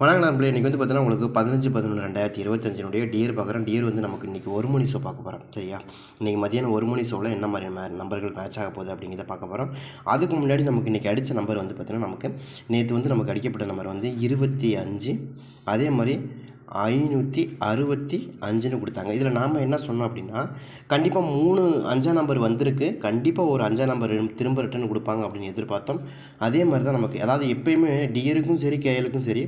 வணக்கம் நண்பர்களே இன்றைக்கி வந்து பார்த்தீங்கன்னா உங்களுக்கு பதினஞ்சு பதினொன்று ரெண்டாயிரத்தி இருபத்தஞ்சினுடைய டியர் பார்க்குறோம் டியர் வந்து நமக்கு இன்றைக்கி ஒரு மணி ஷோ பார்க்க போகிறோம் சரியா? இன்றைக்கி மதியானம் ஒரு மணி ஷோவில் என்ன மாதிரி மே நம்பர்கள் மேட்ச் ஆக போகுது அப்படிங்கிறத பார்க்க போகிறோம் அதுக்கு முன்னாடி நமக்கு இன்றைக்கி அடித்த நம்பர் வந்து பார்த்திங்கன்னா நமக்கு நேற்று வந்து நமக்கு அடிக்கப்பட்ட நம்பர் வந்து இருபத்தி அஞ்சு. அதே மாதிரி ஐநூற்றி அறுபத்தி அஞ்சுன்னு கொடுத்தாங்க. இதில் நாம் என்ன சொன்னோம் அப்படின்னா கண்டிப்பாக மூணு அஞ்சாம் நம்பர் வந்திருக்கு. கண்டிப்பாக ஒரு அஞ்சாம் நம்பர் திரும்ப ரிட்டர்ன் கொடுப்பாங்க அப்படின்னு எதிர்பார்த்தோம். அதே மாதிரி தான் நமக்கு அதாவது எப்பயுமே டியருக்கும் சரி கேஎலுக்கும் சரி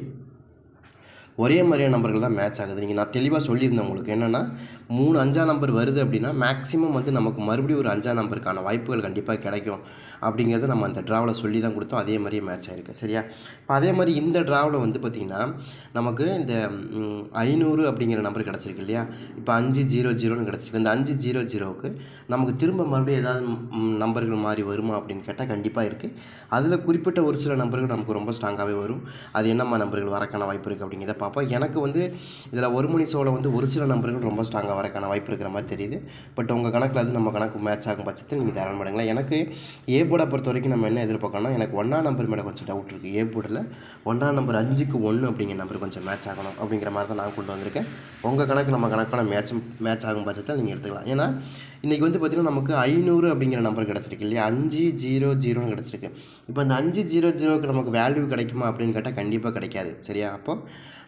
ஒரே மாதிரியான நம்பர்கள் தான் மேட்ச் ஆகுது. நீங்கள் நான் தெளிவாக சொல்லியிருந்தேன் உங்களுக்கு. என்னென்னா மூணு அஞ்சா நம்பர் வருது அப்படின்னா மேக்ஸிமம் வந்து நமக்கு மறுபடியும் ஒரு அஞ்சா நம்பருக்கான வாய்ப்புகள் கண்டிப்பாக கிடைக்கும் அப்படிங்கிறத நம்ம அந்த ட்ராவில் சொல்லி தான் கொடுத்தோம். அதே மாதிரியே மேட்ச் ஆகிருக்கு சரியா? இப்போ அதே மாதிரி இந்த ட்ராவில் வந்து பார்த்திங்கன்னா நமக்கு இந்த ஐநூறு அப்படிங்கிற நம்பர் கிடச்சிருக்கு இல்லையா? இப்போ அஞ்சு ஜீரோ ஜீரோன்னு கிடச்சிருக்கு. இந்த அஞ்சு ஜீரோ ஜீரோவுக்கு நமக்கு திரும்ப மறுபடியும் ஏதாவது நம்பர்கள் மாறி வருமா அப்படின்னு கேட்டால் கண்டிப்பாக இருக்குது அதில் குறிப்பிட்ட ஒரு சில நம்பர்கள் நமக்கு ரொம்ப ஸ்ட்ராங்காகவே வரும். அது என்னம்மா நம்பர்கள்? வரக்கான வாய்ப்பு இருக்குது அப்படிங்கிறத பார்ப்போம் அப்போ எனக்கு வந்து இதில் ஒரு மணி ஷோவில் வந்து ஒரு சில நம்பர்கள் ரொம்ப ஸ்ட்ராங்காக வரக்கான வாய்ப்பு இருக்கிற மாதிரி தெரியுது. பட் உங்கள் கணக்கில் அது நம்ம கணக்கு மேட்ச் ஆகும் பட்சத்தில் நீங்கள் தரம் பண்ணுங்களேன் எனக்கு ஏ போர்டை பொறுத்த வரைக்கும் நம்ம என்ன எதிர்பார்க்கணும் எனக்கு ஒன்றா நம்பர் மேலே கொஞ்சம் டவுட் இருக்குது ஏ போர்டில் ஒன்றாம் நம்பர் அஞ்சுக்கு ஒன்று அப்படிங்கிற நம்பர் கொஞ்சம் மேட்ச் ஆகணும் அப்படிங்கிற மாதிரி தான் நான் கொண்டு வந்திருக்கேன். உங்கள் கணக்கு நம்ம கணக்கான மேட்ச் மேட்ச் ஆகும் பட்சத்தில் நீங்கள் எடுத்துக்கலாம். ஏன்னா இன்றைக்கி வந்து பார்த்திங்கன்னா நமக்கு ஐநூறு அப்படிங்கிற நம்பர் கிடச்சிருக்கு இல்லையா? அஞ்சு ஜீரோ ஜீரோன்னு கிடச்சிருக்கு. இப்போ அந்த அஞ்சு ஜீரோ ஜீரோக்கு நமக்கு வேல்யூ கிடைக்குமா அப்படின்னு கேட்டால் கண்டிப்பாக கிடைக்காது. சரியா? அப்போ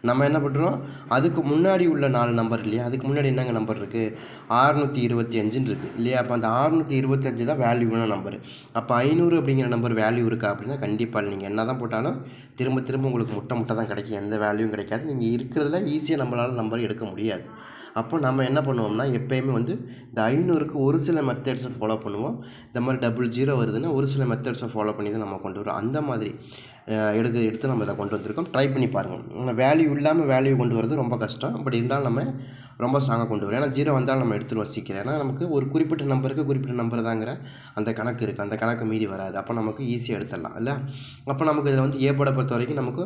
நம்ம என்ன பண்ணுறோம் அதுக்கு முன்னாடி உள்ள நாலு நம்பர் இல்லையா? அதுக்கு முன்னாடி என்னங்க நம்பர் இருக்குது ஆறுநூற்றி இருபத்தி அஞ்சுன்னு இருக்குது இல்லையா? அப்போ அந்த ஆறுநூற்றி இருபத்தஞ்சு தான் வேல்யூவான நம்பர் அப்போ ஐநூறு அப்படிங்கிற நம்பர் வேல்யூ இருக்கா அப்படின்னா கண்டிப்பாக நீங்கள் என்ன தான் போட்டாலும் திரும்ப திரும்ப உங்களுக்கு முட்டை முட்டை தான் கிடைக்கும். எந்த வேல்யூவும் கிடைக்காது. நீங்கள் இருக்கிறதுல ஈஸியாக நம்மளால் நம்பர் எடுக்க முடியாது. அப்போ நம்ம என்ன பண்ணுவோம்னா எப்பயுமே வந்து இந்த ஐநூறுக்கு ஒரு சில மெத்தட்ஸை ஃபாலோ பண்ணுவோம். இந்த மாதிரி டபுள் ஜீரோ வருதுன்னா ஒரு சில மெத்தட்ஸை ஃபாலோ பண்ணி தான் நம்ம கொண்டு வரோம் அந்த மாதிரி. எடுத்து எடுத்து நம்ம இதை கொண்டு வந்திருக்கோம். ட்ரை பண்ணி பாருங்கள் வேல்யூ இல்லாமல் வேல்யூ கொண்டு வரது ரொம்ப கஷ்டம். பட் இருந்தாலும் நம்ம ரொம்ப ஸ்ட்ராங்காக கொண்டு வரோம் ஏன்னா ஜீரோ வந்தாலும் நம்ம எடுத்துருவோம் சீக்கிரம் ஏன்னா நமக்கு ஒரு குறிப்பிட்ட நம்பருக்கு குறிப்பிட்ட நம்பர் தாங்கிற அந்த கணக்கு இருக்குது அந்த கணக்கு மீறி வராது. அப்போ நமக்கு ஈஸியாக எடுத்துடலாம். இல்லை? அப்போ நமக்கு இதில் வந்து ஏ போட பொறுத்த வரைக்கும் நமக்கு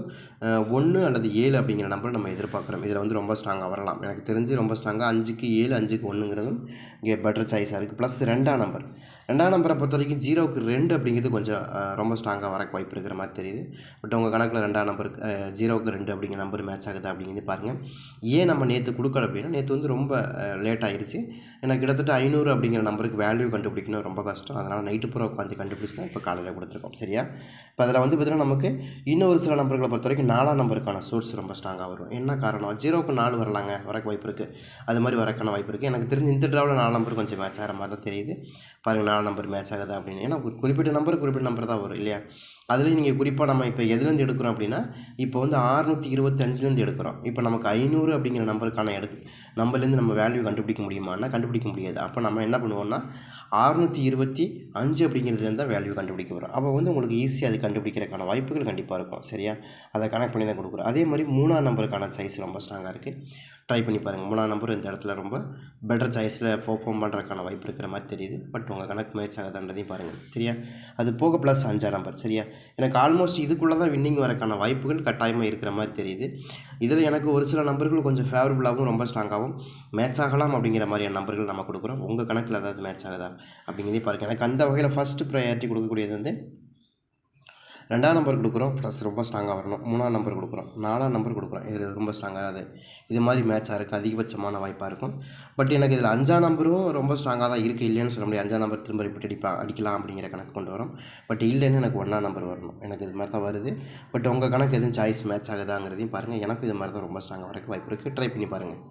ஒன்று அல்லது ஏழு அப்படிங்கிற நம்பர் நம்ம எதிர்பார்க்குறோம். இதில் வந்து ரொம்ப ஸ்ட்ராங்காக வரலாம். எனக்கு தெரிஞ்சு ரொம்ப ஸ்ட்ராங்காக அஞ்சுக்கு ஏழு அஞ்சுக்கு ஒன்றுங்கிறதும் இங்கே பெட்டர் சாய்ஸாக இருக்குது ப்ளஸ் ரெண்டாம் நம்பர் ரெண்டாம் நம்பரை பொறுத்த வரைக்கும் ஜீரோவுக்கு ரெண்டு அப்படிங்கிறது கொஞ்சம் ரொம்ப ஸ்ட்ராங்காக வரக்கு வாய்ப்பு இருக்கிற மாதிரி தெரியுது. பட் உங்கள் கணக்கில் ரெண்டாம் நம்பருக்கு ஜீரோவுக்கு ரெண்டு அப்படிங்கிற நம்பர் மேட்ச் ஆகுது அப்படிங்கிறது பாருங்கள் ஏன் நம்ம நேற்று கொடுக்கல அப்படின்னா நேற்று வந்து ரொம்ப லேட் ஆகிடுச்சு எனக்கு கிட்டத்தட்ட ஐநூறு அப்படிங்கிற நம்பருக்கு வேல்யூ கண்டுபிடிக்கணும் ரொம்ப கஷ்டம். அதனால் நைட்டு பூரா உட்காந்து கண்டுபிடிச்சி தான் இப்போ காலையில் கொடுத்துருக்கோம். சரியா? இப்போ அதில் வந்து பார்த்தீங்கன்னா நமக்கு இன்னும் ஒரு சில நம்பர்களை பொறுத்த வரைக்கும் நாலாம் நம்பருக்கான சோர்ஸ் ரொம்ப ஸ்ட்ராங்காக வரும். என்ன காரணம்? ஜீரோவுக்கு நாலு வரலாங்க. வரக்கு வாய்ப்பு இருக்குது அது மாதிரி வரக்கான வாய்ப்பு இருக்குது எனக்கு தெரிஞ்சு இந்த ட்ராவில் நாலு நம்பர் கொஞ்சம் மேட்ச் ஆகிற மாதிரி தான் தெரியுது. பாருங்கள் நாலு நம்பர் மேட்ச் ஆகுது அப்படின்னு. ஏன்னா குறிப்பிட்ட நம்பர் குறிப்பிட்ட நம்பர் தான் வரும் இல்லையா? அதுலேயும் நீங்கள் குறிப்பாக நம்ம இப்போ எதுலேருந்து எடுக்கிறோம் அப்படின்னா இப்போ வந்து ஆறுநூற்றி இருபத்தஞ்சிலேருந்து எடுக்கிறோம். இப்போ நமக்கு ஐநூறு அப்படிங்கிற நம்பருக்கான எடுக்கு நம்பர்லேருந்து நம்ம வேல்யூ கண்டுபிடிக்க முடியுமான்னா கண்டுபிடிக்க முடியாது. அப்போ நம்ம என்ன பண்ணுவோம்னா ஆறுநூற்றி இருபத்தி அஞ்சு அப்படிங்கிறதுலேருந்து தான் வேல்யூ கண்டுபிடிக்க வரும். அப்போ வந்து உங்களுக்கு ஈஸியாக அது கண்டுபிடிக்கிறதுக்கான வாய்ப்புகள் கண்டிப்பாக இருக்கும் சரியா? அதை கனெக்ட் பண்ணி தான் கொடுக்குறோம். அதே மாதிரி மூணாம் நம்பருக்கான சைஸ் ரொம்ப ஸ்ட்ராங்காக இருக்குது ட்ரை பண்ணி பாருங்கள் மூணாம் நம்பர் இந்த இடத்துல ரொம்ப பெட்டர் சாய்ஸில் பர்ஃபார்ம் பண்ணுறதுக்கான வாய்ப்பு இருக்கிற மாதிரி தெரியுது. பட் உங்கள் கணக்கு மேட்ச் ஆகுதுன்றதையும் பாருங்கள் சரியா? அது போக ப்ளஸ் அஞ்சாம் நம்பர். சரியா? எனக்கு ஆல்மோஸ்ட் இதுக்குள்ளே தான் வின்னிங் வரக்கான வாய்ப்புகள் கட்டாயமாக இருக்கிற மாதிரி தெரியுது. இதில் எனக்கு ஒரு சில நம்பர்கள் கொஞ்சம் ஃபேவரபுளாகவும் ரொம்ப ஸ்ட்ராங்காகவும் மேட்ச் ஆகலாம் அப்படிங்கிற மாதிரியான நம்பர்கள் நம்ம கொடுக்குறோம். உங்கள் கணக்கில் ஏதாவது மேட்ச் ஆகுதா அப்படிங்கிறதே பாருங்கள் எனக்கு அந்த வகையில் ஃபஸ்ட்டு ப்ரையாரிட்டி கொடுக்கக்கூடியது வந்து ரெண்டாம் நம்பர் கொடுக்குறோம் ப்ளஸ் ரொம்ப ஸ்ட்ராங்காக வரணும். மூணாம் நம்பர் கொடுக்குறோம் நாலாம் நம்பர் கொடுக்குறோம். இது ரொம்ப ஸ்ட்ராங்காக அது. இது மாதிரி மேட்சாக இருக்குது அதிகபட்சமான வாய்ப்பாக இருக்கும். பட் எனக்கு இதில் அஞ்சாம் நம்பரும் ரொம்ப ஸ்ட்ராங்காக தான் இருக்குது இல்லைன்னு சொல்ல முடியாது. அஞ்சாம் நம்பர் திரும்ப ரிப்பீட் அடிப்பா அடிக்கலாம் அப்படிங்கிற கணக்கு கொண்டு வரும். பட் இல்லைன்னு எனக்கு ஒன்றாம் நம்பர் வரணும். எனக்கு இது மாதிரி தான் வருது. பட் உங்கள் கணக்கு எதுவும் சாய்ஸ் மேட்ச் ஆகுதாங்கிறதையும் பாருங்கள் எனக்கு இது மாதிரி தான் ரொம்ப ஸ்ட்ராங்காக வரக்கு வாய்ப்பு இருக்குது ட்ரை பண்ணி பாருங்கள்